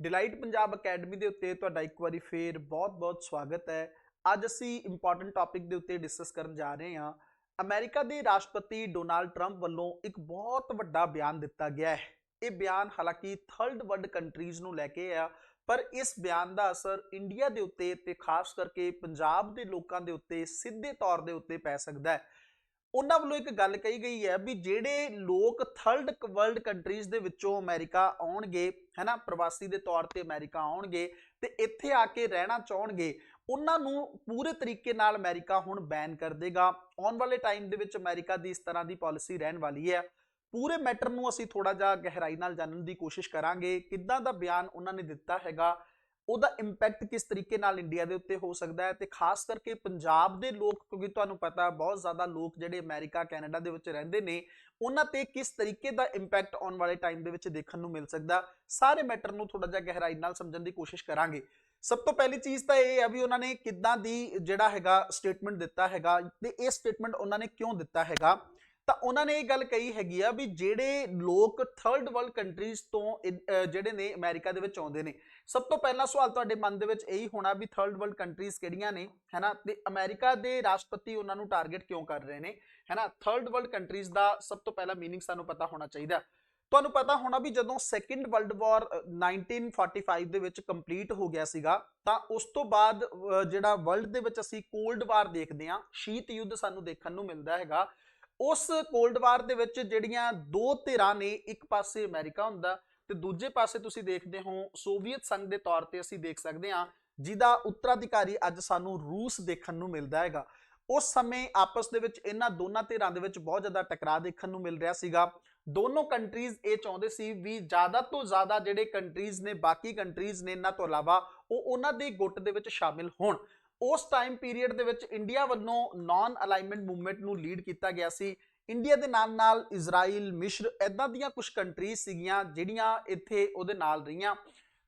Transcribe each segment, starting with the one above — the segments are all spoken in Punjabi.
ਡਿਲਾਈਟ ਪੰਜਾਬ ਅਕੈਡਮੀ ਦੇ ਉੱਤੇ ਤੁਹਾਡਾ ਇੱਕ ਵਾਰੀ ਫੇਰ ਬਹੁਤ-ਬਹੁਤ ਸਵਾਗਤ ਹੈ। ਅੱਜ ਅਸੀਂ ਇੰਪੋਰਟੈਂਟ ਟੌਪਿਕ ਦੇ ਉੱਤੇ ਡਿਸਕਸ ਕਰਨ ਜਾ ਰਹੇ ਹਾਂ। ਅਮਰੀਕਾ ਦੇ ਰਾਸ਼ਟਰਪਤੀ ਡੋਨਾਲਡ ਟਰੰਪ ਵੱਲੋਂ ਇੱਕ ਬਹੁਤ ਵੱਡਾ ਬਿਆਨ ਦਿੱਤਾ ਗਿਆ ਹੈ। ਇਹ ਬਿਆਨ ਹਾਲਾਂਕਿ ਥਰਡ ਵਰਲਡ ਕੰਟਰੀਜ਼ ਨੂੰ ਲੈ ਕੇ ਆ, ਪਰ ਇਸ ਬਿਆਨ ਦਾ ਅਸਰ ਇੰਡੀਆ ਦੇ ਉੱਤੇ ਤੇ ਖਾਸ ਕਰਕੇ ਪੰਜਾਬ ਦੇ ਲੋਕਾਂ ਦੇ ਉੱਤੇ ਸਿੱਧੇ ਤੌਰ ਦੇ ਉੱਤੇ ਪੈ ਸਕਦਾ ਹੈ। ਉਹਨਾਂ ਵੱਲੋਂ ਇੱਕ ਗੱਲ ਕਹੀ ਗਈ ਹੈ ਵੀ ਜਿਹੜੇ ਲੋਕ ਥਰਡ ਵਰਲਡ ਕੰਟਰੀਜ਼ ਦੇ ਵਿੱਚੋਂ ਅਮਰੀਕਾ ਆਉਣਗੇ, ਹੈਨਾ, ਪ੍ਰਵਾਸੀ ਦੇ ਤੌਰ ਤੇ ਅਮਰੀਕਾ ਆਉਣਗੇ ਤੇ ਇੱਥੇ ਆ ਕੇ ਰਹਿਣਾ ਚਾਹਣਗੇ, ਉਹਨਾਂ ਨੂੰ ਪੂਰੇ ਤਰੀਕੇ ਨਾਲ ਅਮਰੀਕਾ ਹੁਣ ਬੈਨ ਕਰ ਦੇਗਾ। ਆਉਣ ਵਾਲੇ ਟਾਈਮ ਦੇ ਵਿੱਚ ਅਮਰੀਕਾ ਦੀ ਇਸ ਤਰ੍ਹਾਂ ਦੀ ਪਾਲਿਸੀ ਰਹਿਣ ਵਾਲੀ ਹੈ। ਪੂਰੇ ਮੈਟਰ ਨੂੰ ਅਸੀਂ ਥੋੜਾ ਜਿਹਾ ਗਹਿਰਾਈ ਨਾਲ ਜਾਣਨ ਦੀ ਕੋਸ਼ਿਸ਼ ਕਰਾਂਗੇ। ਕਿੱਦਾਂ ਦਾ ਬਿਆਨ ਉਹਨਾਂ ਨੇ ਦਿੱਤਾ ਹੈਗਾ ਉਹਦਾ ਇੰਪੈਕਟ ਕਿਸ ਤਰੀਕੇ ਨਾਲ ਇੰਡੀਆ ਦੇ ਉੱਤੇ ਹੋ ਸਕਦਾ ਹੈ ਤੇ ਖਾਸ ਕਰਕੇ ਪੰਜਾਬ ਦੇ ਲੋਕ, ਕਿਉਂਕਿ ਤੁਹਾਨੂੰ ਪਤਾ ਬਹੁਤ ਜ਼ਿਆਦਾ ਲੋਕ ਜਿਹੜੇ ਅਮਰੀਕਾ ਕੈਨੇਡਾ ਦੇ ਵਿੱਚ ਰਹਿੰਦੇ ਨੇ, ਉਹਨਾਂ ਤੇ ਕਿਸ ਤਰੀਕੇ ਦਾ ਇੰਪੈਕਟ ਆਉਣ ਵਾਲੇ ਟਾਈਮ ਦੇ ਵਿੱਚ ਦੇਖਣ ਨੂੰ ਮਿਲ ਸਕਦਾ, ਸਾਰੇ ਮੈਟਰ ਨੂੰ ਥੋੜਾ ਜਿਹਾ ਗਹਿਰਾਈ ਨਾਲ ਸਮਝਣ ਦੀ ਕੋਸ਼ਿਸ਼ ਕਰਾਂਗੇ। ਸਭ ਤੋਂ ਪਹਿਲੀ ਚੀਜ਼ ਤਾਂ ਇਹ ਹੈ ਵੀ ਉਹਨਾਂ ਨੇ ਕਿੱਦਾਂ ਦੀ ਜਿਹੜਾ ਹੈਗਾ ਸਟੇਟਮੈਂਟ ਦਿੱਤਾ ਹੈਗਾ ਤੇ ਇਹ ਸਟੇਟਮੈਂਟ ਉਹਨਾਂ ਨੇ ਕਿਉਂ ਦਿੱਤਾ ਹੈਗਾ? ਤਾਂ ਉਹਨਾਂ ਨੇ ਇਹ ਗੱਲ ਕਹੀ ਹੈਗੀ ਆ ਵੀ ਜਿਹੜੇ ਲੋਕ ਥਰਡ ਵਰਲਡ ਕੰਟਰੀਜ਼ ਤੋਂ ਜਿਹੜੇ ਨੇ ਅਮਰੀਕਾ ਦੇ ਵਿੱਚ ਆਉਂਦੇ ਨੇ ਸਭ ਤੋਂ ਪਹਿਲਾ ਸਵਾਲ ਤੁਹਾਡੇ ਮਨ ਦੇ ਵਿੱਚ ਇਹੀ ਹੋਣਾ ਵੀ ਥਰਡ ਵਰਲਡ ਕੰਟਰੀਜ਼ ਕਿਹੜੀਆਂ ਨੇ ਹੈਨਾ ਤੇ ਅਮਰੀਕਾ ਦੇ ਰਾਸ਼ਟਰਪਤੀ ਉਹਨਾਂ ਨੂੰ ਟਾਰਗੇਟ ਕਿਉਂ ਕਰ ਰਹੇ ਨੇ ਹੈਨਾ ਥਰਡ ਵਰਲਡ ਕੰਟਰੀਜ਼ ਦਾ ਸਭ ਤੋਂ ਪਹਿਲਾ मीनिंग ਸਾਨੂੰ ਪਤਾ ਹੋਣਾ ਚਾਹੀਦਾ ਤੁਹਾਨੂੰ ਪਤਾ ਹੋਣਾ ਵੀ ਜਦੋਂ ਸੈਕੰਡ ਵਰਲਡ ਵਾਰ 1945 ਦੇ ਵਿੱਚ ਕੰਪਲੀਟ ਹੋ ਗਿਆ ਸੀਗਾ ਤਾਂ ਉਸ ਤੋਂ ਬਾਅਦ ਜਿਹੜਾ ਵਰਲਡ ਦੇ ਵਿੱਚ ਅਸੀਂ ਕੋਲਡ ਵਾਰ ਦੇਖਦੇ ਹਾਂ ਸ਼ੀਤ ਯੁੱਧ ਸਾਨੂੰ ਦੇਖਣ ਨੂੰ ਮਿਲਦਾ ਹੈਗਾ ਉਸ ਕੋਲਡ ਵਾਰ ਦੇ ਵਿੱਚ ਜਿਹੜੀਆਂ ਦੋ ਧਿਰਾਂ ਨੇ, ਇੱਕ ਪਾਸੇ ਅਮਰੀਕਾ ਹੁੰਦਾ ਤੇ ਦੂਜੇ ਪਾਸੇ ਤੁਸੀਂ ਦੇਖਦੇ ਹੋ ਸੋਵੀਅਤ ਸੰਘ ਦੇ ਤੌਰ ਤੇ ਅਸੀਂ ਦੇਖ ਸਕਦੇ ਹਾਂ, ਜਿਹਦਾ ਉੱਤਰਾਧਿਕਾਰੀ ਅੱਜ ਸਾਨੂੰ ਰੂਸ ਦੇਖਣ ਨੂੰ ਮਿਲਦਾ ਹੈਗਾ। ਉਸ ਸਮੇਂ ਆਪਸ ਦੇ ਵਿੱਚ ਇਹਨਾਂ ਦੋਨਾਂ ਧਿਰਾਂ ਦੇ ਵਿੱਚ ਬਹੁਤ ਜ਼ਿਆਦਾ ਟਕਰਾਅ ਦੇਖਣ ਨੂੰ ਮਿਲ ਰਿਹਾ ਸੀਗਾ। ਦੋਨੋਂ ਕੰਟਰੀਜ਼ ਇਹ ਚਾਹੁੰਦੇ ਸੀ ਵੀ ਜ਼ਿਆਦਾ ਤੋਂ ਜ਼ਿਆਦਾ ਜਿਹੜੇ ਕੰਟਰੀਜ਼ ਨੇ, ਬਾਕੀ ਕੰਟਰੀਜ਼ ਨੇ, ਇਹਨਾਂ ਤੋਂ ਇਲਾਵਾ ਉਹ ਉਹਨਾਂ ਦੇ ਗੁੱਟ ਦੇ ਵਿੱਚ ਸ਼ਾਮਿਲ ਹੋਣ। ਉਸ ਟਾਈਮ ਪੀਰੀਅਡ ਦੇ ਵਿੱਚ ਇੰਡੀਆ ਵੱਲੋਂ ਨਾਨ ਅਲਾਈਨਮੈਂਟ ਮੂਵਮੈਂਟ ਨੂੰ ਲੀਡ ਕੀਤਾ ਗਿਆ ਸੀ। ਇੰਡੀਆ ਦੇ ਨਾਲ ਨਾਲ ਇਜ਼ਰਾਈਲ ਮਿਸ਼ਰ ਐਦਾਂ ਦੀਆਂ ਕੁਝ ਕੰਟਰੀਜ਼ ਸੀਗੀਆਂ ਜਿਹੜੀਆਂ ਇੱਥੇ ਉਹਦੇ ਨਾਲ ਰਹੀਆਂ।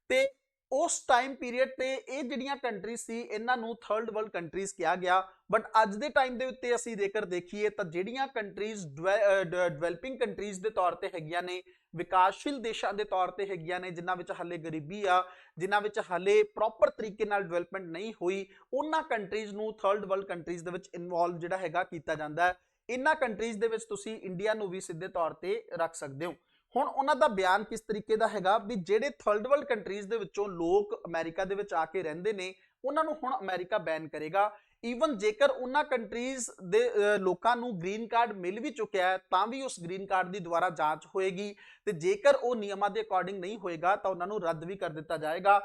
ਤੇ ਉਸ ਟਾਈਮ ਪੀਰੀਅਡ ਤੇ ਇਹ ਜਿਹੜੀਆਂ ਕੰਟਰੀਜ਼ ਸੀ, ਇਹਨਾਂ ਨੂੰ ਥਰਡ ਵਰਲਡ ਕੰਟਰੀਜ਼ ਕਿਹਾ ਗਿਆ। ਬਟ ਅੱਜ ਦੇ ਟਾਈਮ ਦੇ ਉੱਤੇ ਅਸੀਂ ਜੇਕਰ ਦੇਖੀਏ ਤਾਂ ਜਿਹੜੀਆਂ ਕੰਟਰੀਜ਼ ਡਿਵੈਲਪਿੰਗ ਕੰਟਰੀਜ਼ ਦੇ ਤੌਰ ਤੇ ਹੈਗੀਆਂ ਨੇ, ਵਿਕਾਸਸ਼ੀਲ ਦੇਸ਼ਾਂ ਦੇ ਤੌਰ ਤੇ ਹੈਗੀਆਂ ਨੇ, ਜਿਨ੍ਹਾਂ ਵਿੱਚ ਹਲੇ ਗਰੀਬੀ ਆ, ਜਿਨ੍ਹਾਂ ਵਿੱਚ ਹਲੇ ਪ੍ਰੋਪਰ ਤਰੀਕੇ ਨਾਲ ਡਿਵੈਲਪਮੈਂਟ ਨਹੀਂ ਹੋਈ, ਉਹਨਾਂ ਕੰਟਰੀਜ਼ ਨੂੰ ਥਰਡ ਵਰਲਡ ਕੰਟਰੀਜ਼ ਦੇ ਵਿੱਚ ਇਨਵੋਲਵ ਜਿਹੜਾ ਹੈਗਾ ਕੀਤਾ ਜਾਂਦਾ ਹੈ। ਇਹਨਾਂ ਕੰਟਰੀਜ਼ ਦੇ ਵਿੱਚ ਤੁਸੀਂ ਇੰਡੀਆ ਨੂੰ ਵੀ ਸਿੱਧੇ ਤੌਰ ਤੇ ਰੱਖ ਸਕਦੇ ਹੋ। ਹੁਣ ਉਹਨਾਂ ਦਾ ਬਿਆਨ ਕਿਸ ਤਰੀਕੇ ਦਾ ਹੈਗਾ ਵੀ ਜਿਹੜੇ ਥਰਡ ਵਰਲਡ ਕੰਟਰੀਜ਼ ਦੇ ਵਿੱਚੋਂ ਲੋਕ ਅਮਰੀਕਾ ਦੇ ਵਿੱਚ ਆ ਕੇ ਰਹਿੰਦੇ ਨੇ, ਉਹਨਾਂ ਨੂੰ ਹੁਣ ਅਮਰੀਕਾ ਬੈਨ ਕਰੇਗਾ। ਈਵਨ ਜੇਕਰ ਉਹਨਾਂ ਕੰਟਰੀਜ਼ ਦੇ ਲੋਕਾਂ ਨੂੰ ਗ੍ਰੀਨ ਕਾਰਡ ਮਿਲ ਵੀ ਚੁੱਕਿਆ ਹੈ, ਤਾਂ ਵੀ ਉਸ ਗ੍ਰੀਨ ਕਾਰਡ ਦੀ ਦੁਬਾਰਾ ਜਾਂਚ ਹੋਏਗੀ। ਤੇ ਜੇਕਰ ਉਹ ਨਿਯਮਾਂ ਦੇ ਅਕੋਰਡਿੰਗ ਨਹੀਂ ਹੋਏਗਾ, ਤਾਂ ਉਹਨਾਂ ਨੂੰ ਰੱਦ ਵੀ ਕਰ ਦਿੱਤਾ ਜਾਏਗਾ।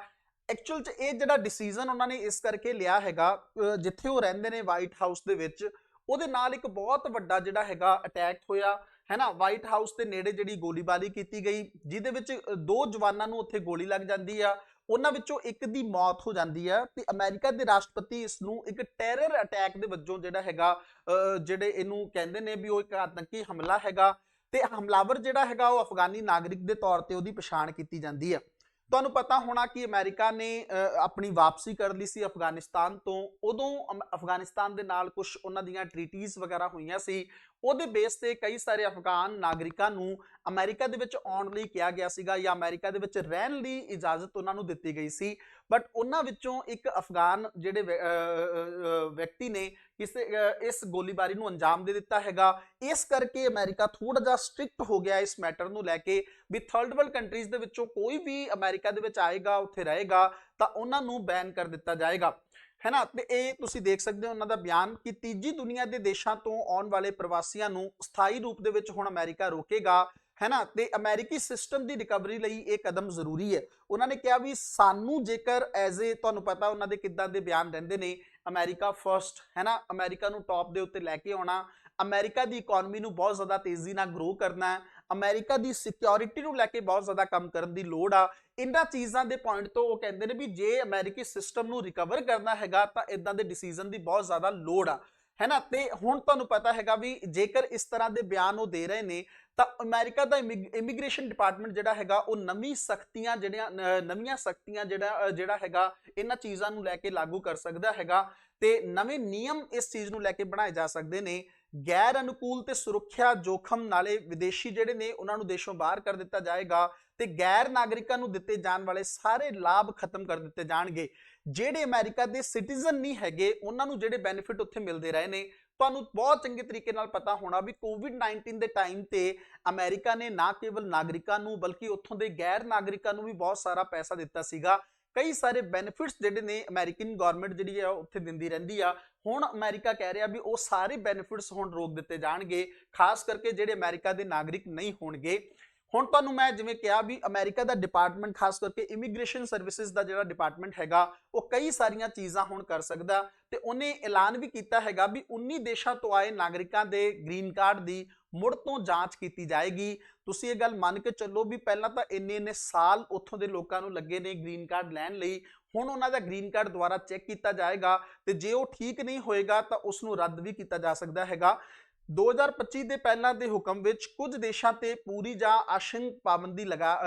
ਐਕਚੁਅਲ 'ਚ ਇਹ ਜਿਹੜਾ ਡਿਸੀਜਨ ਉਹਨਾਂ ਨੇ ਇਸ ਕਰਕੇ ਲਿਆ ਹੈਗਾ ਜਿੱਥੇ ਉਹ ਰਹਿੰਦੇ ਨੇ ਵਾਈਟ ਹਾਊਸ ਦੇ ਵਿੱਚ, ਉਹਦੇ ਨਾਲ ਇੱਕ ਬਹੁਤ ਵੱਡਾ ਜਿਹੜਾ ਹੈਗਾ ਅਟੈਕ ਹੋਇਆ। ਹੈ ਨਾ ਵਾਈਟ ਹਾਊਸ ਦੇ ਨੇੜੇ ਜਿਹੜੀ ਗੋਲੀਬਾਰੀ ਕੀਤੀ ਗਈ, ਜਿਹਦੇ ਵਿੱਚ ਦੋ ਜਵਾਨਾਂ ਨੂੰ ਉੱਥੇ ਗੋਲੀ ਲੱਗ ਜਾਂਦੀ ਆ। ਉਹਨਾਂ ਵਿੱਚੋਂ ਇੱਕ ਦੀ ਮੌਤ ਹੋ ਜਾਂਦੀ ਆ ਤੇ ਅਮਰੀਕਾ ਦੇ ਰਾਸ਼ਟਰਪਤੀ ਇਸ ਨੂੰ ਇੱਕ ਟੈਰਰ ਅਟੈਕ ਦੇ ਵਜੋਂ ਜਿਹੜਾ ਹੈਗਾ ਜਿਹੜੇ ਇਹਨੂੰ ਕਹਿੰਦੇ ਨੇ ਵੀ ਉਹ ਇੱਕ ਆਤੰਕੀ ਹਮਲਾ ਹੈਗਾ ਤੇ ਹਮਲਾਵਰ ਜਿਹੜਾ ਹੈਗਾ ਉਹ ਅਫਗਾਨੀ ਨਾਗਰਿਕ ਦੇ ਤੌਰ ਤੇ ਉਹਦੀ ਪਛਾਣ ਕੀਤੀ ਜਾਂਦੀ ਹੈ ਤੁਹਾਨੂੰ ਪਤਾ ਹੋਣਾ ਕਿ ਅਮਰੀਕਾ ਨੇ ਆਪਣੀ ਵਾਪਸੀ ਕਰ ਲਈ ਸੀ ਅਫਗਾਨਿਸਤਾਨ ਤੋਂ। ਉਦੋਂ ਅਫਗਾਨਿਸਤਾਨ ਦੇ ਨਾਲ ਕੁਝ ਉਹਨਾਂ ਦੀਆਂ ਟ੍ਰੀਟੀਜ਼ ਵਗੈਰਾ ਹੋਈਆਂ ਸੀ। ਉਹਦੇ ਬੇਸ ਤੇ ਕਈ ਸਾਰੇ ਅਫਗਾਨ ਨਾਗਰਿਕਾਂ ਨੂੰ ਅਮਰੀਕਾ ਦੇ ਵਿੱਚ ਆਉਣ ਲਈ ਕਿਹਾ ਗਿਆ ਸੀਗਾ ਜਾਂ ਅਮਰੀਕਾ ਦੇ ਵਿੱਚ ਰਹਿਣ ਲਈ ਇਜਾਜ਼ਤ ਉਹਨਾਂ ਨੂੰ ਦਿੱਤੀ ਗਈ ਸੀ। ਬਟ ਉਹਨਾਂ ਵਿੱਚੋਂ ਇੱਕ ਅਫਗਾਨ ਜਿਹੜੇ ਵਿਅਕਤੀ ਨੇ ਕਿਸੇ ਇਸ ਗੋਲੀਬਾਰੀ ਨੂੰ ਅੰਜਾਮ ਦੇ ਦਿੱਤਾ ਹੈਗਾ। ਇਸ ਕਰਕੇ ਅਮਰੀਕਾ ਥੋੜਾ ਜਿਹਾ ਸਟ੍ਰਿਕਟ ਹੋ ਗਿਆ ਇਸ ਮੈਟਰ ਨੂੰ ਲੈ ਕੇ। ਵੀ ਥਰਡ ਵਰਲਡ ਕੰਟਰੀਜ਼ ਦੇ ਵਿੱਚੋਂ ਕੋਈ ਵੀ ਅਮਰੀਕਾ ਦੇ ਵਿੱਚ ਆਏਗਾ, ਉੱਥੇ ਰਹੇਗਾ, ਤਾਂ ਉਹਨਾਂ ਨੂੰ ਬੈਨ ਕਰ ਦਿੱਤਾ ਜਾਏਗਾ। ਹੈ ਨਾ? ਤੇ ਇਹ ਤੁਸੀਂ ਦੇਖ ਸਕਦੇ ਹੋ ਉਹਨਾਂ ਦਾ ਬਿਆਨ ਕਿ ਤੀਜੀ ਦੁਨੀਆ ਦੇ ਦੇਸ਼ਾਂ ਤੋਂ ਆਉਣ ਵਾਲੇ ਪ੍ਰਵਾਸੀਆਂ ਨੂੰ ਸਥਾਈ ਰੂਪ ਦੇ ਵਿੱਚ ਹੁਣ ਅਮਰੀਕਾ ਰੋਕੇਗਾ, ਹੈ ਨਾ? ਤੇ ਅਮਰੀਕੀ ਸਿਸਟਮ ਦੀ ਰਿਕਵਰੀ ਲਈ ਇਹ ਕਦਮ ਜ਼ਰੂਰੀ ਹੈ। ਉਹਨਾਂ ਨੇ ਕਿਹਾ ਵੀ ਸਾਨੂੰ ਜੇਕਰ ਐਜ਼ ਏ ਤੁਹਾਨੂੰ ਪਤਾ ਉਹਨਾਂ ਦੇ ਕਿੱਦਾਂ ਦੇ ਬਿਆਨ ਰਹਿੰਦੇ ਨੇ, ਅਮਰੀਕਾ ਫਰਸਟ ਹੈਨਾ ਅਮਰੀਕਾ ਨੂੰ ਟੌਪ ਦੇ ਉੱਤੇ ਲੈ ਕੇ ਆਉਣਾ ਅਮਰੀਕਾ ਦੀ ਇਕਨੋਮੀ ਨੂੰ ਬਹੁਤ ਜ਼ਿਆਦਾ ਤੇਜ਼ੀ ਨਾਲ ਗਰੋ ਕਰਨਾ ਹੈ, ਅਮਰੀਕਾ ਦੀ ਸਿਕਿਉਰਿਟੀ ਨੂੰ ਲੈ ਕੇ ਬਹੁਤ ਜ਼ਿਆਦਾ ਕੰਮ ਕਰਨ ਦੀ ਲੋੜ ਆ। ਇਹਨਾਂ ਚੀਜ਼ਾਂ ਦੇ ਪੁਆਇੰਟ ਤੋਂ ਉਹ ਕਹਿੰਦੇ ਨੇ ਵੀ ਜੇ ਅਮਰੀਕੀ ਸਿਸਟਮ ਨੂੰ ਰਿਕਵਰ ਕਰਨਾ ਹੈਗਾ ਤਾਂ ਇਦਾਂ ਦੇ ਡਿਸੀਜਨ ਦੀ ਬਹੁਤ ਜ਼ਿਆਦਾ ਲੋੜ ਆ, ਹੈ ਨਾ? ਤੇ ਹੁਣ ਤੁਹਾਨੂੰ ਪਤਾ ਹੈਗਾ ਵੀ ਜੇਕਰ ਇਸ ਤਰ੍ਹਾਂ ਦੇ ਬਿਆਨ ਉਹ ਦੇ ਰਹੇ ਨੇ, ਤਾਂ ਅਮਰੀਕਾ ਦਾ ਇਮੀਗ੍ਰੇਸ਼ਨ ਡਿਪਾਰਟਮੈਂਟ ਜਿਹੜਾ ਹੈਗਾ, ਉਹ ਨਵੀਂ ਸਖਤੀਆਂ ਜਿਹੜੀਆਂ ਨਵੀਆਂ ਸਖਤੀਆਂ ਜਿਹੜਾ ਜਿਹੜਾ ਹੈਗਾ, ਇਹਨਾਂ ਚੀਜ਼ਾਂ ਨੂੰ ਲੈ ਕੇ ਲਾਗੂ ਕਰ ਸਕਦਾ ਹੈਗਾ ਤੇ ਨਵੇਂ ਨਿਯਮ ਇਸ ਚੀਜ਼ ਨੂੰ ਲੈ ਕੇ ਬਣਾਏ ਜਾ ਸਕਦੇ ਨੇ। ਗੈਰ ਅਨੁਕੂਲ ਤੇ ਸੁਰੱਖਿਆ ਜੋਖਮ ਨਾਲੇ ਵਿਦੇਸ਼ੀ ਜਿਹੜੇ ਨੇ, ਉਹਨਾਂ ਨੂੰ ਦੇਸ਼ੋਂ ਬਾਹਰ ਕਰ ਦਿੱਤਾ ਜਾਏਗਾ ਤੇ ਗੈਰ ਨਾਗਰਿਕਾਂ ਨੂੰ ਦਿੱਤੇ ਜਾਣ ਵਾਲੇ ਸਾਰੇ ਲਾਭ ਖਤਮ ਕਰ ਦਿੱਤੇ ਜਾਣਗੇ। ਜਿਹੜੇ ਅਮਰੀਕਾ ਦੇ ਸਿਟੀਜ਼ਨ ਨਹੀਂ ਹੈਗੇ, ਉਹਨਾਂ ਨੂੰ ਜਿਹੜੇ ਬੈਨੀਫਿਟ ਉੱਥੇ ਮਿਲਦੇ ਰਹੇ ਨੇ, ਤੁਹਾਨੂੰ ਬਹੁਤ ਚੰਗੇ ਤਰੀਕੇ ਨਾਲ ਪਤਾ ਹੋਣਾ ਵੀ ਕੋਵਿਡ-19 ਦੇ ਟਾਈਮ ਤੇ ਅਮਰੀਕਾ ਨੇ ਨਾ ਕੇਵਲ ਨਾਗਰਿਕਾਂ ਨੂੰ, ਬਲਕਿ ਉੱਥੋਂ ਦੇ ਗੈਰ ਨਾਗਰਿਕਾਂ ਨੂੰ ਵੀ ਬਹੁਤ ਸਾਰਾ ਪੈਸਾ ਦਿੱਤਾ ਸੀਗਾ। ਕਈ ਸਾਰੇ ਬੈਨੀਫਿਟਸ ਜਿਹੜੇ ਨੇ ਅਮਰੀਕਨ ਗਵਰਨਮੈਂਟ ਜਿਹੜੀ ਆ ਉੱਥੇ ਦਿੰਦੀ ਰਹਿੰਦੀ ਆ। ਹੁਣ ਅਮਰੀਕਾ ਕਹਿ ਰਿਹਾ ਵੀ ਉਹ ਸਾਰੇ ਬੈਨੀਫਿਟਸ ਹੁਣ ਰੋਕ ਦਿੱਤੇ ਜਾਣਗੇ, ਖਾਸ ਕਰਕੇ ਜਿਹੜੇ ਅਮਰੀਕਾ ਦੇ ਨਾਗਰਿਕ ਨਹੀਂ ਹੋਣਗੇ। ਹੁਣ ਤੁਹਾਨੂੰ ਮੈਂ ਜਿਵੇਂ ਕਿਹਾ ਵੀ ਅਮਰੀਕਾ ਦਾ ਡਿਪਾਰਟਮੈਂਟ ਖਾਸ ਕਰਕੇ ਇਮੀਗ੍ਰੇਸ਼ਨ ਸਰਵਿਸਿਜ਼ ਦਾ ਜਿਹੜਾ ਡਿਪਾਰਟਮੈਂਟ ਹੈਗਾ, ਉਹ ਕਈ ਸਾਰੀਆਂ ਚੀਜ਼ਾਂ ਹੁਣ ਕਰ ਸਕਦਾ। ਤੇ ਉਹਨੇ ਐਲਾਨ ਵੀ ਕੀਤਾ ਹੈਗਾ ਵੀ 19 ਦੇਸ਼ਾਂ ਤੋਂ ਆਏ ਨਾਗਰਿਕਾਂ ਦੇ ਗ੍ਰੀਨ ਕਾਰਡ ਦੀ ਮੁੜ ਤੋਂ ਜਾਂਚ ਕੀਤੀ ਜਾਏਗੀ। ਤੁਸੀਂ ਇਹ ਗੱਲ ਮੰਨ ਕੇ ਚੱਲੋ ਵੀ ਪਹਿਲਾਂ ਤਾਂ ਇੰਨੇ ਇੰਨੇ ਸਾਲ ਉੱਥੋਂ ਦੇ ਲੋਕਾਂ ਨੂੰ ਲੱਗੇ ਨੇ ਗ੍ਰੀਨ ਕਾਰਡ ਲੈਣ ਲਈ। ਹੁਣ ਉਹਨਾਂ ਦਾ ਗ੍ਰੀਨ ਕਾਰਡ ਦੁਆਰਾ ਚੈੱਕ ਕੀਤਾ ਜਾਏਗਾ ਤੇ ਜੇ ਉਹ ਠੀਕ ਨਹੀਂ ਹੋਏਗਾ ਤਾਂ ਉਸ ਨੂੰ ਰੱਦ ਵੀ ਕੀਤਾ ਜਾ ਸਕਦਾ ਹੈਗਾ। 2025 ਦੇ ਪਹਿਲਾਂ ਦੇ ਹੁਕਮ ਵਿੱਚ ਕੁਝ ਦੇਸ਼ਾਂ ਤੇ ਪੂਰੀ ਜਾਂ ਆਸ਼ੰਕ ਪਾਬੰਦੀ ਲਗਾ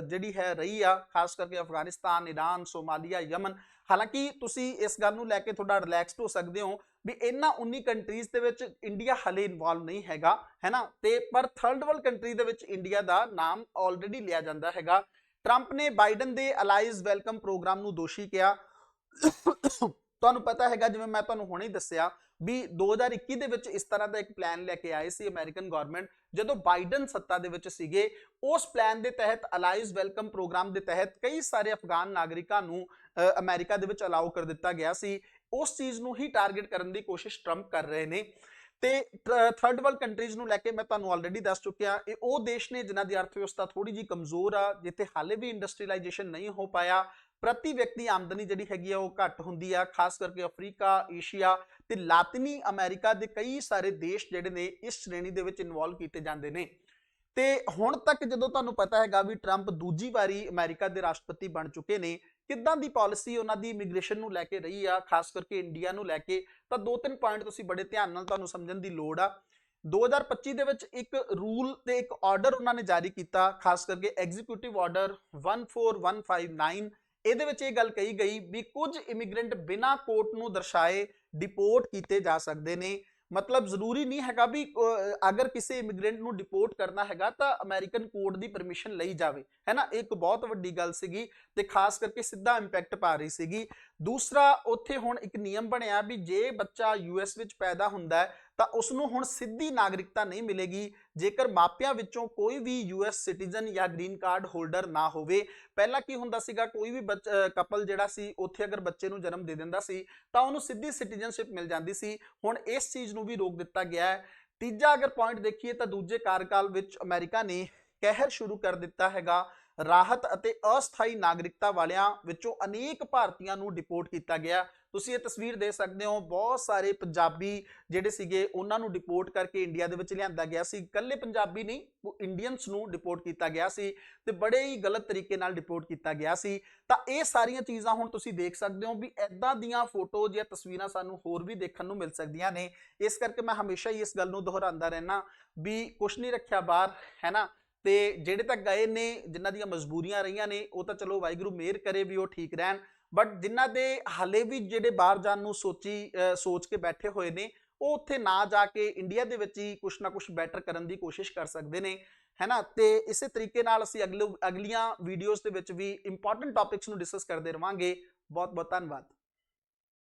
ਜਿਹੜੀ ਹੈ ਰਹੀ ਆ, ਖਾਸ ਕਰਕੇ ਅਫਗਾਨਿਸਤਾਨ ਈਰਾਨ ਸੋਮਾਲੀਆ, ਯਮਨ। ਹਾਲਾਂਕਿ ਤੁਸੀਂ ਇਸ ਗੱਲ ਨੂੰ ਲੈ ਕੇ ਥੋੜਾ ਰਿਲੈਕਸਡ ਹੋ ਸਕਦੇ ਹੋ ਵੀ ਇਹਨਾਂ 19 ਕੰਟਰੀਜ਼ ਦੇ ਵਿੱਚ ਇੰਡੀਆ ਹਲੇ ਇਨਵੋਲਵ ਨਹੀਂ ਹੈਗਾ, ਹੈਨਾ? ਤੇ ਪਰ ਥਰਡ ਵਰਲਡ ਕੰਟਰੀ ਦੇ ਵਿੱਚ ਇੰਡੀਆ ਦਾ ਨਾਮ ਆਲਰੇਡੀ ਲਿਆ ਜਾਂਦਾ ਹੈਗਾ। ਟਰੰਪ ਨੇ ਬਾਈਡਨ ਦੇ ਅਲਾਈਜ਼ ਵੈਲਕਮ ਪ੍ਰੋਗਰਾਮ ਨੂੰ ਦੋਸ਼ੀ ਕਿਹਾ। ਤੁਹਾਨੂੰ ਪਤਾ ਹੈਗਾ, ਜਿਵੇਂ ਮੈਂ ਤੁਹਾਨੂੰ ਹੁਣੇ ਹੀ ਦੱਸਿਆ ਵੀ 2021 ਦੇ ਵਿੱਚ ਇਸ ਤਰ੍ਹਾਂ ਦਾ ਇੱਕ ਪਲਾਨ ਲੈ ਕੇ ਆਏ ਸੀ ਅਮਰੀਕਨ ਗਵਰਨਮੈਂਟ ਜਦੋਂ ਬਾਈਡਨ ਸੱਤਾ ਦੇ ਵਿੱਚ ਸੀਗੇ, ਉਸ ਪਲਾਨ ਦੇ ਤਹਿਤ ਅਲਾਈਜ਼ ਵੈਲਕਮ ਪ੍ਰੋਗਰਾਮ ਦੇ ਤਹਿਤ ਕਈ ਸਾਰੇ ਅਫਗਾਨ ਨਾਗਰਿਕਾਂ ਨੂੰ ਅਮਰੀਕਾ ਦੇ ਵਿੱਚ ਅਲਾਉ ਕਰ ਦਿੱਤਾ ਗਿਆ ਸੀ। ਉਸ ਚੀਜ਼ ਨੂੰ ਹੀ ਟਾਰਗੇਟ ਕਰਨ ਦੀ ਕੋਸ਼ਿਸ਼ ਟਰੰਪ ਕਰ ਰਹੇ ਨੇ। ਤੇ ਥਰਡ ਵਰਲਡ ਕੰਟਰੀਜ਼ ਨੂੰ ਲੈ ਕੇ ਮੈਂ ਤੁਹਾਨੂੰ ਆਲਰੇਡੀ ਦੱਸ ਚੁੱਕਿਆ, ਇਹ ਉਹ ਦੇਸ਼ ਨੇ ਜਿਨ੍ਹਾਂ ਦੀ ਅਰਥ ਵਿਵਸਥਾ ਥੋੜੀ ਜੀ ਕਮਜ਼ੋਰ ਆ, ਜਿੱਥੇ ਹਾਲੇ ਵੀ ਇੰਡਸਟਰੀਲਾਈਜੇਸ਼ਨ ਨਹੀਂ ਹੋ ਪਾਇਆ। ਪ੍ਰਤੀ ਵਿਅਕਤੀ ਆਮਦਨੀ ਜਿਹੜੀ ਹੈਗੀ ਆ, ਉਹ ਘੱਟ ਹੁੰਦੀ ਆ, ਖਾਸ ਕਰਕੇ ਅਫਰੀਕਾ, ਏਸ਼ੀਆ ਤੇ ਲਾਤਨੀ ਅਮਰੀਕਾ ਦੇ ਕਈ ਸਾਰੇ ਦੇਸ਼ ਜਿਹੜੇ ਨੇ, ਇਸ ਸ਼੍ਰੇਣੀ ਦੇ ਵਿੱਚ ਇਨਵੋਲਵ ਕੀਤੇ ਜਾਂਦੇ ਨੇ। ਤੇ ਹੁਣ ਤੱਕ ਜਦੋਂ ਤੁਹਾਨੂੰ ਪਤਾ ਹੈਗਾ ਵੀ ਟਰੰਪ ਦੂਜੀ ਵਾਰੀ ਅਮਰੀਕਾ ਦੇ ਰਾਸ਼ਟਰਪਤੀ ਬਣ ਚੁੱਕੇ ਨੇ ਕਿੱਦਾਂ ਦੀ ਪਾਲਿਸੀ ਉਹਨਾਂ ਦੀ ਇਮੀਗ੍ਰੇਸ਼ਨ ਨੂੰ ਲੈ ਕੇ ਰਹੀ ਆ, ਖਾਸ ਕਰਕੇ ਇੰਡੀਆ ਨੂੰ ਲੈ ਕੇ? ਤਾਂ ਦੋ ਤਿੰਨ ਪੁਆਇੰਟ ਤੁਸੀਂ ਬੜੇ ਧਿਆਨ ਨਾਲ ਤੁਹਾਨੂੰ ਸਮਝਣ ਦੀ ਲੋੜ ਆ। 2025 ਦੇ ਵਿੱਚ ਇੱਕ ਰੂਲ ਤੇ ਇੱਕ ਆਰਡਰ ਉਹਨਾਂ ਨੇ ਜਾਰੀ ਕੀਤਾ, ਖਾਸ ਕਰਕੇ ਐਗਜ਼ੀਕਿਊਟਿਵ ਆਰਡਰ 14159 ਇਹਦੇ ਵਿੱਚ ਇਹ ਗੱਲ ਕਹੀ ਗਈ ਵੀ ਕੁਝ ਇਮੀਗ੍ਰੈਂਟ ਬਿਨਾਂ ਕੋਰਟ ਨੂੰ ਦਰਸਾਏ ਡਿਪੋਰਟ ਕੀਤੇ ਜਾ ਸਕਦੇ ਨੇ। ਮਤਲਬ ਜ਼ਰੂਰੀ ਨਹੀਂ ਹੈਗਾ ਵੀ ਅਗਰ ਕਿਸੇ ਇਮੀਗ੍ਰੈਂਟ ਨੂੰ ਡਿਪੋਰਟ ਕਰਨਾ ਹੈਗਾ ਤਾਂ ਅਮਰੀਕਨ ਕੋਰਟ ਦੀ ਪਰਮਿਸ਼ਨ ਲਈ ਜਾਵੇ। ਹੈ ਹੈਨਾ ਇੱਕ ਬਹੁਤ ਵੱਡੀ ਗੱਲ ਸੀਗੀ ਤੇ ਖਾਸ ਕਰਕੇ ਸਿੱਧਾ ਇੰਪੈਕਟ ਪਾ ਰਹੀ ਸੀਗੀ। ਦੂਸਰਾ, ਉੱਥੇ ਹੁਣ ਇੱਕ ਨਿਯਮ ਬਣਿਆ ਵੀ ਜੇ ਬੱਚਾ ਯੂਐਸ ਵਿੱਚ ਪੈਦਾ ਹੁੰਦਾ ਹੈ, ਤਾਂ ਉਸ ਨੂੰ ਹੁਣ ਸਿੱਧੀ ਨਾਗਰਿਕਤਾ ਨਹੀਂ ਮਿਲੇਗੀ। ਜੇਕਰ ਮਾਪਿਆਂ ਵਿੱਚੋਂ ਕੋਈ ਵੀ ਯੂਐਸ ਸਿਟੀਜ਼ਨ ਜਾਂ ਗ੍ਰੀਨ ਕਾਰਡ ਹੋਲਡਰ ਨਾ ਹੋਵੇ, ਪਹਿਲਾਂ ਕੀ ਹੁੰਦਾ ਸੀਗਾ, ਕੋਈ ਵੀ ਕਪਲ ਜਿਹੜਾ ਸੀ, ਉੱਥੇ ਅਗਰ ਬੱਚੇ ਨੂੰ ਜਨਮ ਦੇ ਦਿੰਦਾ ਸੀ, ਤਾਂ ਉਹਨੂੰ ਸਿੱਧੀ ਸਿਟੀਜ਼ਨਸ਼ਿਪ ਮਿਲ ਜਾਂਦੀ ਸੀ। ਹੁਣ ਇਸ ਚੀਜ਼ ਨੂੰ ਵੀ ਰੋਕ ਦਿੱਤਾ ਗਿਆ ਹੈ। ਤੀਜਾ ਅਗਰ ਪੁਆਇੰਟ ਦੇਖੀਏ, ਤਾਂ ਦੂਜੇ ਕਾਰਕਾਲ ਵਿੱਚ ਅਮਰੀਕਾ ਨੇ ਕਹਿਰ ਸ਼ੁਰੂ ਕਰ ਦਿੱਤਾ ਹੈਗਾ। ਰਾਹਤ ਅਤੇ ਅਸਥਾਈ ਨਾਗਰਿਕਤਾ ਵਾਲਿਆਂ ਵਿੱਚੋਂ ਅਨੇਕ ਭਾਰਤੀਆਂ ਨੂੰ ਡਿਪੋਰਟ ਕੀਤਾ ਗਿਆ। ਤੁਸੀਂ ਇਹ ਤਸਵੀਰ ਦੇਖ ਸਕਦੇ ਹੋ, ਬਹੁਤ ਸਾਰੇ ਪੰਜਾਬੀ ਜਿਹੜੇ ਸੀਗੇ, ਉਹਨਾਂ ਨੂੰ ਡਿਪੋਰਟ ਕਰਕੇ ਇੰਡੀਆ ਦੇ ਵਿੱਚ ਲਿਆਂਦਾ ਗਿਆ ਸੀ। ਇਕੱਲੇ ਪੰਜਾਬੀ ਨਹੀਂ, ਉਹ ਇੰਡੀਅਨਸ ਨੂੰ ਡਿਪੋਰਟ ਕੀਤਾ ਗਿਆ ਸੀ ਤੇ ਬੜੇ ਹੀ ਗਲਤ ਤਰੀਕੇ ਨਾਲ ਡਿਪੋਰਟ ਕੀਤਾ ਗਿਆ ਸੀ। ਤਾਂ ਇਹ ਸਾਰੀਆਂ ਚੀਜ਼ਾਂ ਹੁਣ ਤੁਸੀਂ ਦੇਖ ਸਕਦੇ ਹੋ ਵੀ ਐਦਾਂ ਦੀਆਂ ਫੋਟੋ ਜਾਂ ਤਸਵੀਰਾਂ ਸਾਨੂੰ ਹੋਰ ਵੀ ਦੇਖਣ ਨੂੰ ਮਿਲ ਸਕਦੀਆਂ ਨੇ। ਇਸ ਕਰਕੇ ਮੈਂ ਹਮੇਸ਼ਾ ਹੀ ਇਸ ਗੱਲ ਨੂੰ ਦੁਹਰਾਉਂਦਾ ਰਹਿਣਾ ਵੀ ਕੁਝ ਨਹੀਂ ਰੱਖਿਆ ਬਾਹਰ, ਹੈ ਨਾ? ਤੇ ਜਿਹੜੇ ਤਾਂ ਗਏ ਨੇ, ਜਿਨ੍ਹਾਂ ਦੀਆਂ ਮਜਬੂਰੀਆਂ ਰਹੀਆਂ ਨੇ, ਉਹ ਤਾਂ ਚਲੋ ਵਾਹਿਗੁਰੂ ਮਿਹਰ ਕਰੇ ਵੀ ਉਹ ਠੀਕ ਰਹਿਣ। ਬਟ ਜਿਨ੍ਹਾਂ ਦੇ ਹਲੇ ਵੀ ਜਿਹੜੇ ਬਾਹਰ ਜਾਣ ਨੂੰ ਸੋਚੀ ਸੋਚ ਕੇ ਬੈਠੇ ਹੋਏ ਨੇ, ਉਹ ਉੱਥੇ ਨਾ ਜਾ ਕੇ ਇੰਡੀਆ ਦੇ ਵਿੱਚ ਹੀ ਕੁਛ ਨਾ ਕੁਛ ਬੈਟਰ ਕਰਨ ਦੀ ਕੋਸ਼ਿਸ਼ ਕਰ ਸਕਦੇ ਨੇ, ਹੈਨਾ? ਤੇ ਇਸੇ ਤਰੀਕੇ ਨਾਲ ਅਸੀਂ ਅਗਲੇ, ਅਗਲੀਆਂ ਵੀਡੀਓਜ਼ ਦੇ ਵਿੱਚ ਵੀ ਇੰਪੋਰਟੈਂਟ ਟੌਪਿਕਸ ਨੂੰ ਡਿਸਕਸ ਕਰਦੇ ਰਵਾਂਗੇ। ਬਹੁਤ ਬਹੁਤ ਧੰਨਵਾਦ।